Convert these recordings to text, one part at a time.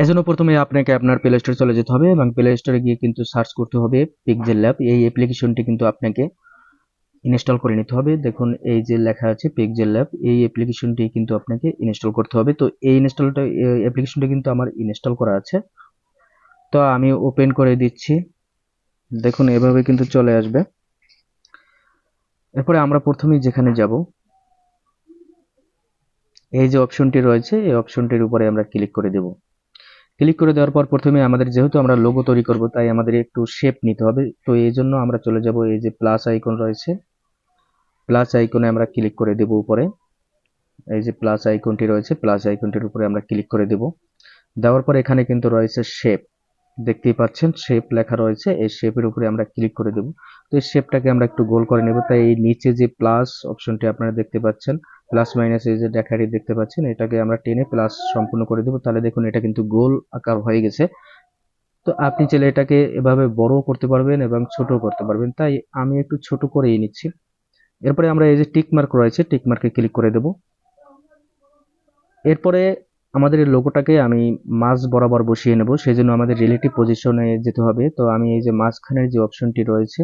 এজন্য প্রথমে আপনাকে আপনার প্লে স্টোরে চলে যেতে হবে এবং প্লে স্টোরে গিয়ে কিন্তু সার্চ করতে হবে পিকজেল ল্যাব এই অ্যাপ্লিকেশনটি কিন্তু আপনাকে ইনস্টল করে নিতে হবে। দেখুন, এই যে লেখা আছে পিকজেল ল্যাব এই অ্যাপ্লিকেশনটি কিন্তু আপনাকে ইনস্টল করতে হবে। তো এই ইনস্টলটা অ্যাপ্লিকেশনটা কিন্তু আমার ইনস্টল করা আছে। তো আমি ওপেন করে দিচ্ছি। দেখুন, এভাবে কিন্তু চলে আসবে। এরপরে আমরা প্রথমেই যেখানে যাব, এই যে অপশনটি রয়েছে, এই অপশনটির উপরে আমরা ক্লিক করে দেব। ক্লিক করে দেওয়ার পর প্রথমে আমাদের যেহেতু আমরা লোগো তৈরি করব, তাই আমাদের একটু শেপ নিতে হবে। তো এই জন্য আমরা চলে যাব, এই যে প্লাস আইকন রয়েছে প্লাস আইকনে আমরা ক্লিক করে দেব উপরে। এই যে প্লাস আইকনটি রয়েছে প্লাস আইকনটির উপরে আমরা ক্লিক করে দেব। দেওয়ার পর এখানে কিন্তু রয়েছে শেপ দেখতেই পাচ্ছেন শেপ লেখা রয়েছে। এই শেপের উপরে আমরা ক্লিক করে দেব। তো এই শেপটাকে আমরা একটু গোল করে নেব। তাই এই নিচে যে প্লাস অপশনটি আপনারা দেখতে পাচ্ছেন প্লাস মাইনাস এই যে দেখাটি দেখতে পাচ্ছেন, এটাকে আমরা টেনে প্লাস সম্পূর্ণ করে দেব। তাহলে দেখুন, এটা কিন্তু গোল আকার হয়ে গেছে। তো আপনি চাইলে এটাকে এভাবে বড় করতে পারবেন এবং ছোট করতে পারবেন। তাই আমি একটু ছোট করেই নিচ্ছি। এরপরে আমরা এই যে টিক মার্ক রয়েছে টিক মার্কে ক্লিক করে দেব। এরপরে আমাদের এই লোগোটাকে আমি মাঝ বরাবর বসিয়ে নেব সেই জন্য আমাদের রিলেটিভ পজিশনে যেতে হবে। তো আমি এই যে মাঝখানের যে অপশনটি রয়েছে,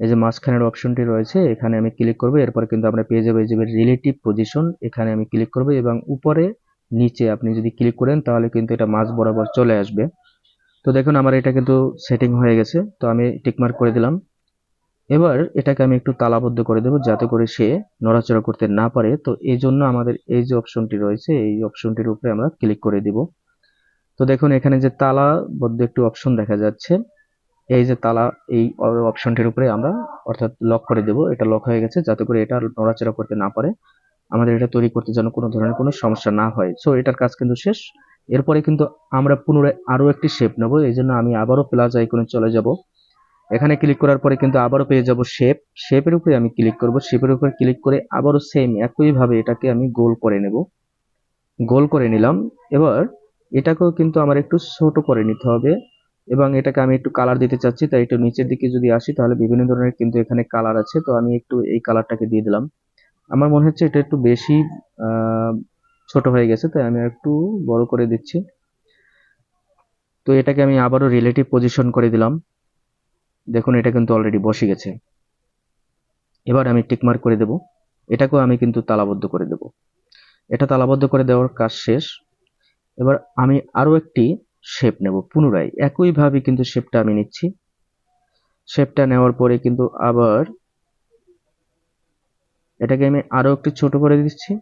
এই যে মাঝখানের অপশনটি রয়েছে, এখানে আমি ক্লিক করব, এরপর কিন্তু আমরা পেয়ে যাব এই যে রিলেটিভ পজিশন এখানে আমি ক্লিক করব এবং উপরে নিচে আপনি যদি ক্লিক করেন, তাহলে কিন্তু এটা মাঝ বরাবর চলে আসবে। তো দেখুন, আমার এটা কিন্তু সেটিং হয়ে গেছে। তো আমি টিকমার্ক করে দিলাম। এবার এটাকে আমি একটু তালাবদ্ধ করে দেবো যাতে করে সে নড়াচড়া করতে না পারে। তো এই জন্য আমাদের এই যে অপশনটি রয়েছে, এই অপশনটির উপরে আমরা ক্লিক করে দিব। তো দেখুন, এখানে যে তালাবদ্ধ একটি অপশন দেখা যাচ্ছে, এই যে তালা, এই অপশনটির উপরে আমরা অর্থাৎ লক করে দেব। এটা লক হয়ে গেছে, যাতে করে এটা নড়াচড়া করতে না পারে। আমাদের এটা তৈরি করতে যেন কোনো ধরনের কোনো সমস্যা না হয়। সো এটার কাজ কিন্তু শেষ। এরপরে কিন্তু আমরা পুনরায় আরও একটি শেপ নেব। এই জন্য আমি আবারও প্লাস আইকনে চলে যাব। এখানে ক্লিক করার পরে কিন্তু আবারও পেয়ে যাব শেপ শেপের উপরে আমি ক্লিক করব। শেপের উপরে ক্লিক করে আবারও সেম একইভাবে এটাকে আমি গোল করে নেব। গোল করে নিলাম। এবার এটাকেও কিন্তু আমার একটু ছোট করে নিতে হবে এবং এটাকে আমি একটু কালার দিতে চাচ্ছি, তাই একটু নিচের দিকে যদি আসি তাহলে বিভিন্ন ধরনের কিন্তু এখানে কালার আছে। তো আমি একটু এই কালারটাকে দিয়ে দিলাম। আমার মনে হচ্ছে এটা একটু বেশি ছোট হয়ে গেছে, তাই আমি একটু বড় করে দিচ্ছি। তো এটাকে আমি আবারও রিলেটিভ পজিশন করে দিলাম। দেখুন, এটা কিন্তু অলরেডি বসে গেছে। এবার আমি টিকমার্ক করে দেব। এটাকেও আমি কিন্তু তালাবদ্ধ করে দেব। এটা তালাবদ্ধ করে দেওয়ার কাজ শেষ। এবার আমি আরও একটি শেপ নেব পুনরায়। একইভাবে কিন্তু শেপটা আমি নিচ্ছি। শেপটা নেওয়ার পরে কিন্তু আবার এটাকে আমি আরও একটু ছোট করে দিচ্ছি।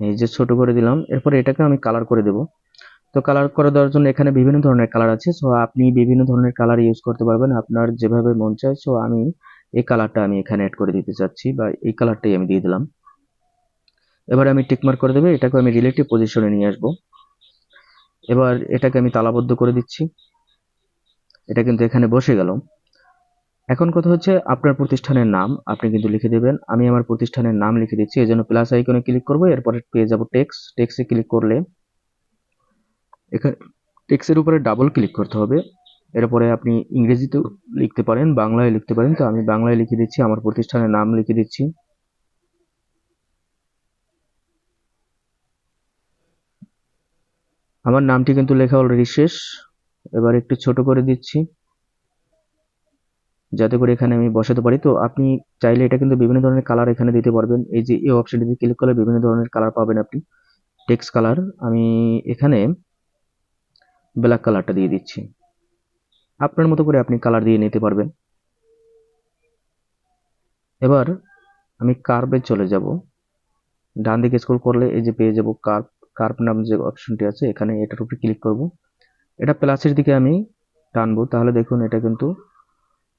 এই যে ছোট করে দিলাম। এরপরে এটাকে আমি কালার করে দেব। তো কালার করে দেওয়ার জন্য এখানে বিভিন্ন ধরনের কালার আছে। সো আপনি বিভিন্ন ধরনের কালার ইউজ করতে পারবেন। আপনার যেভাবে মন চায় সো আমি এই কালারটা আমি এখানে অ্যাড করে দিতে চাচ্ছি বা এই কালারটাই আমি দিয়ে দিলাম। এবার আমি টিকমার্ক করে দেবো, এটাকে আমি রিলেটিভ পজিশনে নিয়ে আসব। এবার এটাকে আমি তালাবদ্ধ করে দিচ্ছি। এটা কিন্তু এখানে বসে গেল। এখন কথা হচ্ছে আপনার প্রতিষ্ঠানের নাম, আপনি কিন্তু লিখে দেবেন। আমি আমার প্রতিষ্ঠানের নাম লিখে দিচ্ছি এই জন্য প্লাস আইকনে ক্লিক করব, এরপরে পেয়ে যাব টেক্স টেক্সে ক্লিক করলে এখানে টেক্সের উপরে ডাবল ক্লিক করতে হবে। এরপরে আপনি ইংরেজিতেও লিখতে পারেন, বাংলায় লিখতে পারেন। তো আমি বাংলায় লিখে দিচ্ছি, আমার প্রতিষ্ঠানের নাম লিখে দিচ্ছি। আমার নামটি কিন্তু লেখা অলরেডি শেষ। এবার একটু ছোট করে দিচ্ছি, যাতে করে এখানে আমি বসাতে পারি। তো আপনি চাইলে এটা কিন্তু বিভিন্ন ধরনের কালার এখানে দিতে পারবেন। এই যে এই অপশনটিতে ক্লিক করলে বিভিন্ন ধরনের কালার পাবেন আপনি। টেক্সট কালার আমি এখানে ব্ল্যাক কালারটা দিয়ে দিচ্ছি। আপনার মতো করে আপনি কালার দিয়ে নিতে পারবেন। এবার আমি কার্ভে চলে যাব। ডান দিকে স্ক্রল করলে এই যে পেয়ে যাব কার্ভ কার্ভ নাম যে অপশনটি আছে, এখানে এটার উপরে ক্লিক করব। এটা প্লাসের দিকে আমি টানবো। তাহলে দেখুন এটা কিন্তু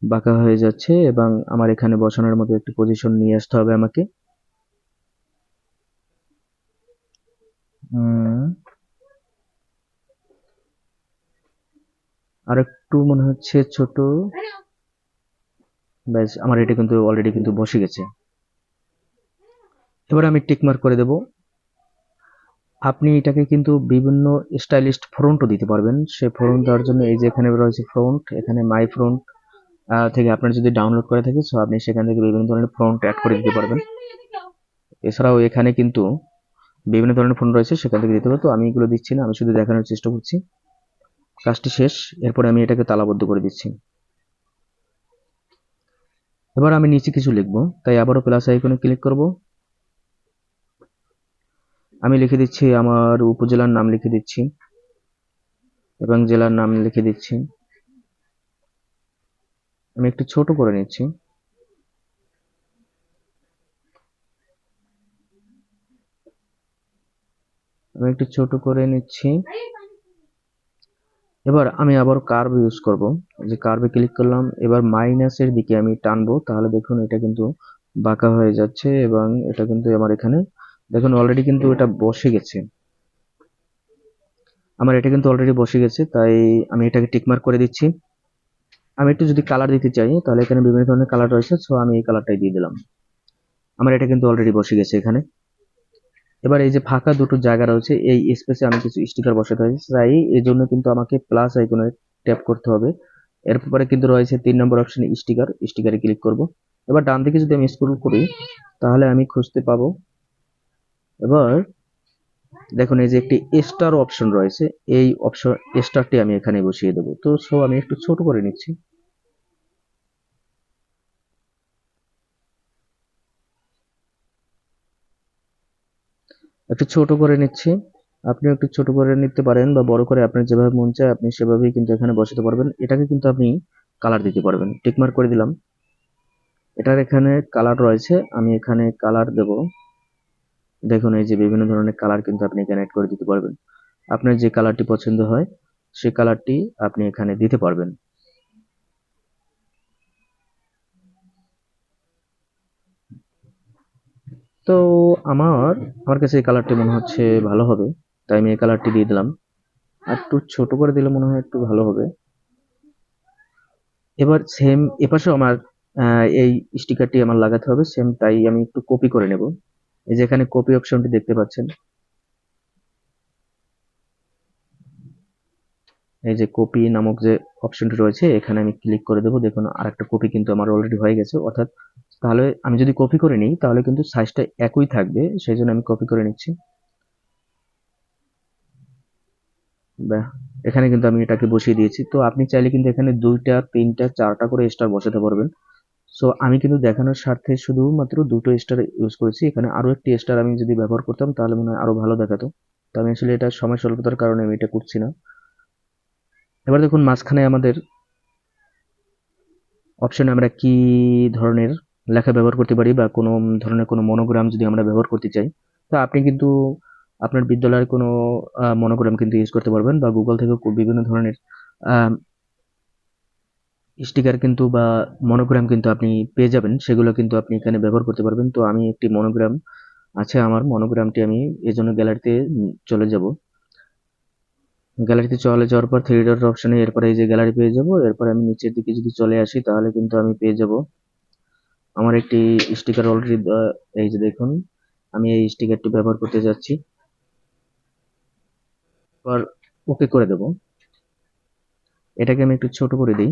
বাঁকা হয়ে যাচ্ছে এবং আমার এখানে বসানোর মতো একটি পজিশন নিয়ে আসতে হবে আমাকে। আর একটু মনে হচ্ছে ছোট। ব্যাস, আমার এটা কিন্তু অলরেডি কিন্তু বসে গেছে। এবার আমি টিকমার্ক করে দেব। আপনি এটাকে কিন্তু বিভিন্ন স্টাইলিস্ট ফ্রন্টও দিতে পারবেন। সে ফ্রন্ট দেওয়ার জন্য এই যে এখানে রয়েছে ফ্রন্ট এখানে মাই ফ্রন্ট থেকে আপনার যদি ডাউনলোড করে থাকে সো আপনি সেখান থেকে বিভিন্ন ধরনের ফ্রন্ট অ্যাড করে দিতে পারবেন। এছাড়াও এখানে কিন্তু বিভিন্ন ধরনের ফোন রয়েছে, সেখান থেকে দিতে হবে। তো আমি এগুলো দিচ্ছি না, আমি শুধু দেখানোর চেষ্টা করছি। কাজটি শেষ, এরপরে আমি এটাকে তালাবদ্ধ করে দিচ্ছি। এবার আমি নিচে কিছু লিখব, তাই আবারও প্লাস আইকনে ক্লিক করব। আমি লিখে দিচ্ছি, আমার উপজেলার নাম লিখে দিচ্ছি, এবং জেলার নাম লিখে দিচ্ছি। আমি একটু ছোট করে নিচ্ছি। আমি একটু ছোট করে নিচ্ছি। এবার আমি আবার কার্ভ ইউজ করব। যে কার্ভে ক্লিক করলাম, এবার মাইনাসের দিকে আমি টানবো। তাহলে দেখুন এটা কিন্তু বাঁকা হয়ে যাচ্ছে এবং এটা কিন্তু আমার এখানে, দেখুন অলরেডি কিন্তু এটা বসে গেছে। আমার এটা কিন্তু অলরেডি বসে গেছে, তাই আমি এটাকে টিকমার্ক করে দিচ্ছি। আমি একটু যদি কালার দিতে চাই, তাহলে এখানে বিভিন্ন ধরনের কালার রয়েছে সো আমি এই কালারটাই দিয়ে দিলাম। আমার এটা কিন্তু অলরেডি বসে গেছে এখানে। এবার এই যে ফাঁকা দুটো জায়গা রয়েছে, এই স্পেসে আমি কিছু স্টিকার বসাতে হয় তাই এই জন্য কিন্তু আমাকে প্লাস আইকনে ট্যাপ করতে হবে। এরপরে কিন্তু রয়েছে তিন নম্বর অপশনে স্টিকার স্টিকারে ক্লিক করব। এবার ডান দিকে যদি আমি স্ক্রল করি, তাহলে আমি খুঁজতে পাবো। এবার দেখুন, এই যে একটি স্টার অপশন রয়েছে, এই অপশন স্টারটি আমি এখানে বসিয়ে দেবো। তো সো আমি একটু ছোট করে নিচ্ছি। একটু ছোট করে নিচ্ছি। আপনিও একটু ছোট করে নিতে পারেন বা বড় করে আপনার যেভাবে মন চায় আপনি সেভাবেই কিন্তু এখানে বসাতে পারবেন। এটাকে কিন্তু আপনি কালার দিতে পারবেন। টিকমার্ক করে দিলাম। এটার এখানে কালার রয়েছে। আমি এখানে কালার দেব। দেখুন, এই যে বিভিন্ন ধরনের কালার কিন্তু আপনি এখানে অ্যাড করে দিতে পারবেন। আপনার যে কালারটি পছন্দ হয় সেই কালারটি আপনি এখানে দিতে পারবেন। তো আমার আমার কাছে এই কালারটি মনে হচ্ছে ভালো হবে, তাই আমি এই কালারটি দিয়ে দিলাম। আর একটু ছোট করে দিলে মনে হয় একটু ভালো হবে। এবার সেম এপাশেও আমার এই স্টিকারটি আমার লাগাতে হবে সেম তাই আমি একটু কপি করে নেব। এই যে এখানে কপি অপশনটি দেখতে পাচ্ছেন। এই যে কপি নামক যে অপশনটি রয়েছে, এখানে আমি ক্লিক করে দেবো। দেখুন আর একটা কপি কিন্তু আমার অলরেডি হয়ে গেছে। অর্থাৎ তাহলে আমি যদি কপি করে নিই, তাহলে কিন্তু সাইজটা একই থাকবে। সেই জন্য আমি কপি করে নিচ্ছি। এখানে কিন্তু আমি এটাকে বসিয়ে দিয়েছি। তো আপনি চাইলে কিন্তু এখানে দুইটা, তিনটা, চারটা করে স্টার বসাতে পারবেন। সো আমি কিন্তু দেখানোর স্বার্থে শুধুমাত্র দুটো স্টার ইউজ করেছি। এখানে আরও একটি স্টার আমি যদি ব্যবহার করতাম, তাহলে মনে হয় আরও ভালো দেখাতো। তো আমি আসলে এটা সময় স্বল্পতার কারণে আমি এটা করছি না। এবার দেখুন মাঝখানে আমাদের অপশনে আমরা কি ধরনের লেখা ব্যবহার করতে পারি বা কোনো ধরনের কোনো মনোগ্রাম যদি আমরা ব্যবহার করতে চাই, তো আপনি কিন্তু আপনার বিদ্যালয়ের কোনো মনোগ্রাম কিন্তু ইউজ করতে পারবেন বা গুগল থেকে বিভিন্ন ধরনের স্টিকার কিন্তু বা মনোগ্রাম কিন্তু আপনি পেয়ে যাবেন, সেগুলো কিন্তু আপনি এখানে ব্যবহার করতে পারবেন। তো আমি একটি মনোগ্রাম আছে আমার মনোগ্রামটি আমি এই জন্য গ্যালারিতে চলে যাব। গ্যালারিতে চলে যাওয়ার পর থ্রি ডট অপশনে এরপরে এই যে গ্যালারি পেয়ে যাব, এরপর আমি নিচের দিকে যদি চলে আসি তাহলে কিন্তু আমি পেয়ে যাব। আমার একটি স্টিকার অলরেডি এই যে দেখুন, আমি এই স্টিকারটি ব্যবহার করতে যাচ্ছি। পর ওকে করে দেব। এটাকে আমি একটু ছোট করে দিই।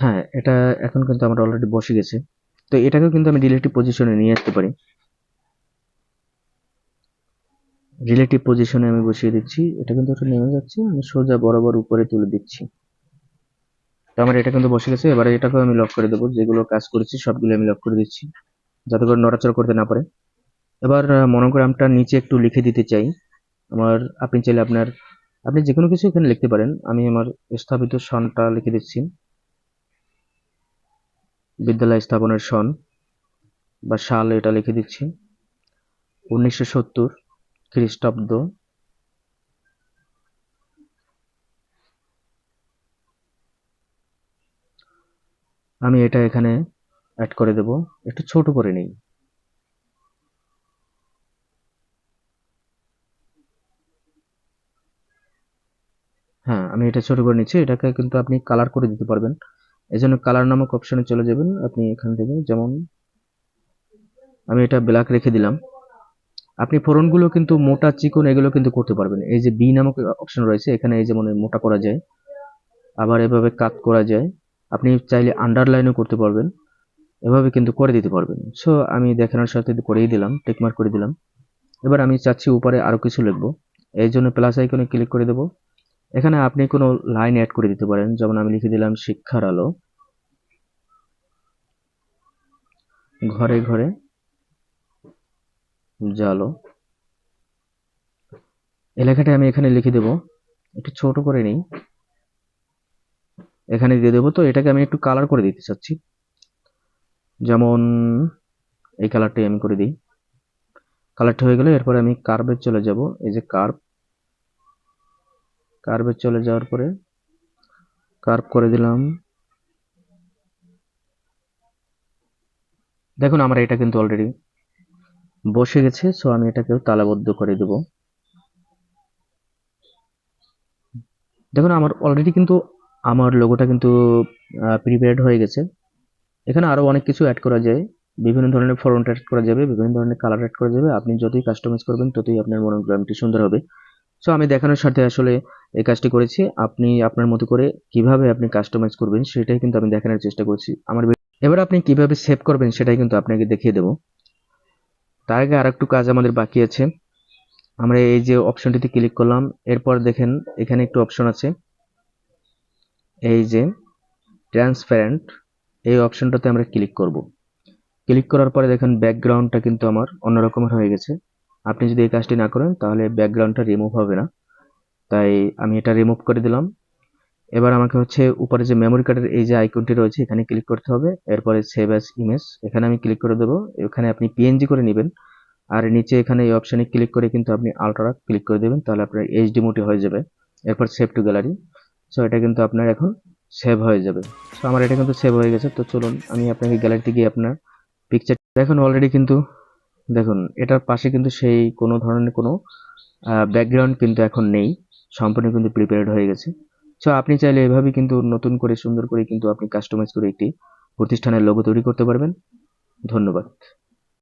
হ্যাঁ এটা এখন কিন্তু আমার অলরেডি বসে গেছে। তো এটাকেও কিন্তু আমি রিলেটিভ পজিশনে নিয়ে আসতে পারি। রিলেটিভ পজিশনে আমি বসিয়ে দিচ্ছি। এটা কিন্তু ওটা নেমে যাচ্ছে, আমি সোজা বরাবর উপরে তুলে দিচ্ছি। তো আমার এটা কিন্তু বসে গেছে, এবারে এটাকেও আমি লক করে দেবো। যেগুলো কাজ করেছি, সবগুলো আমি লক করে দিচ্ছি, যাতে করে নড়াচড়া করতে না পারে। এবার মনোগ্রামটা নিচে একটু লিখে দিতে চাই। আমার, আপনি চাইলে আপনার, আপনি যে কোনো কিছু এখানে লিখতে পারেন। আমি আমার স্থাপিত সনটা লিখে দিচ্ছি। বিদ্যালয় স্থাপনের সন বা সাল এটা লিখে দিচ্ছি। উনিশশো সত্তর খ্রিস্টাব্দ। আমি এটা এখানে অ্যাড করে দেব। একটু ছোট করে নিই। হ্যাঁ আমি এটা ছোট করে নিচ্ছি। এটাকে কিন্তু আপনি কালার করে দিতে পারবেন। এই জন্য কালার নামক অপশনে চলে যাবেন। আপনি এখান থেকে যেমন আমি এটা ব্ল্যাক রেখে দিলাম। আপনি ফোরনগুলো কিন্তু মোটা চিকন এগুলো কিন্তু করতে পারবেন। এই যে বি নামক অপশন রয়েছে, এখানে এই যেমন মোটা করা যায়, আবার এভাবে কাট করা যায়। আপনি চাইলে আন্ডারলাইনও করতে পারবেন। এভাবে কিন্তু করে দিতে পারবেন। সো আমি দেখানোর সাথে করেই দিলাম টেকমার্ক করে দিলাম। এবার আমি চাচ্ছি উপরে আরও কিছু লিখব। এই জন্য প্লাস আইকনে ক্লিক করে দেবো। এখানে আপনি কোনো লাইন অ্যাড করে দিতে পারেন। যেমন আমি লিখে দিলাম শিক্ষার আলো। ঘরে ঘরে জালো এই লেখাটা আমি এখানে লিখে দেব। একটু ছোট করে নিই। এখানে দিয়ে দেবো তো, এটাকে আমি একটু কালার করে দিতে চাচ্ছি। যেমন এই কালারটাই আমি করে দিই। কালারটা হয়ে গেলে এরপরে আমি কার্ভে চলে যাব। এই যে কার্ভ কার্ভে চলে যাওয়ার পরে কার্ভ করে দিলাম। দেখুন, আমার এটা কিন্তু অলরেডি বসে গেছে সো আমি এটাকেও তালাবদ্ধ করে দেব। দেখুন, আমার অলরেডি কিন্তু আমার লোগোটা কিন্তু প্রিপেয়ার্ড হয়ে গেছে। এখানে আরও অনেক কিছু অ্যাড করা যায়। বিভিন্ন ধরনের ফন্ট অ্যাড করা যাবে, বিভিন্ন ধরনের কালার অ্যাড করা যাবে। আপনি যতই কাস্টমাইজ করবেন, ততই আপনার মনোগ্রামটি সুন্দর হবে। সো আমি দেখানোর সাথে আসলে এই কাজটি করেছি। আপনি আপনার মতো করে কীভাবে আপনি কাস্টমাইজ করবেন সেটাই কিন্তু আমি দেখানোর চেষ্টা করছি। আমার এবার আপনি কীভাবে সেভ করবেন সেটাই কিন্তু আপনাকে দেখিয়ে দেব। তার আগে আর কাজ আমাদের বাকি আছে। আমরা এই যে অপশনটিতে ক্লিক করলাম, এরপর দেখেন এখানে একটু অপশন আছে। এই যে ট্রান্সপারেন্ট এই অপশনটাতে আমরা ক্লিক করব। ক্লিক করার পরে দেখেন ব্যাকগ্রাউন্ডটা কিন্তু আমার অন্যরকমের হয়ে গেছে। আপনি যদি এই কাজটি না করেন, তাহলে ব্যাকগ্রাউন্ডটা রিমুভ হবে না। তাই আমি এটা রিমুভ করে দিলাম। এবার আমাকে হচ্ছে উপরে যে মেমোরি কার্ডের এই যে আইকনটি রয়েছে, এখানে ক্লিক করতে হবে। এরপরে সেভ অ্যাজ ইমেজ এখানে আমি ক্লিক করে দেবো। এখানে আপনি পিএনজি করে নেবেন। আর নিচে এখানে এই অপশানে ক্লিক করে কিন্তু আপনি আলট্রা ক্লিক করে দেবেন, তাহলে আপনার এইচডি মোটে হয়ে যাবে। এরপর সেভ টু গ্যালারি সো এটা কিন্তু আপনার এখন সেভ হয়ে যাবে। সো আমার এটা কিন্তু সেভ হয়ে গেছে। তো চলুন, আমি আপনাকে গ্যালারিতে গিয়ে আপনার পিকচার দেখুন অলরেডি কিন্তু। দেখুন, এটার পাশে কিন্তু সেই কোনো ধরনের কোনো ব্যাকগ্রাউন্ড কিন্তু এখন নেই। সম্পূর্ণ কিন্তু প্রিপেয়ার্ড হয়ে গেছে। সো আপনি চাইলে এভাবে কিন্তু নতুন করে, সুন্দর করে কিন্তু আপনি কাস্টমাইজ করে একটি প্রতিষ্ঠানের লোগো তৈরি করতে পারবেন। ধন্যবাদ।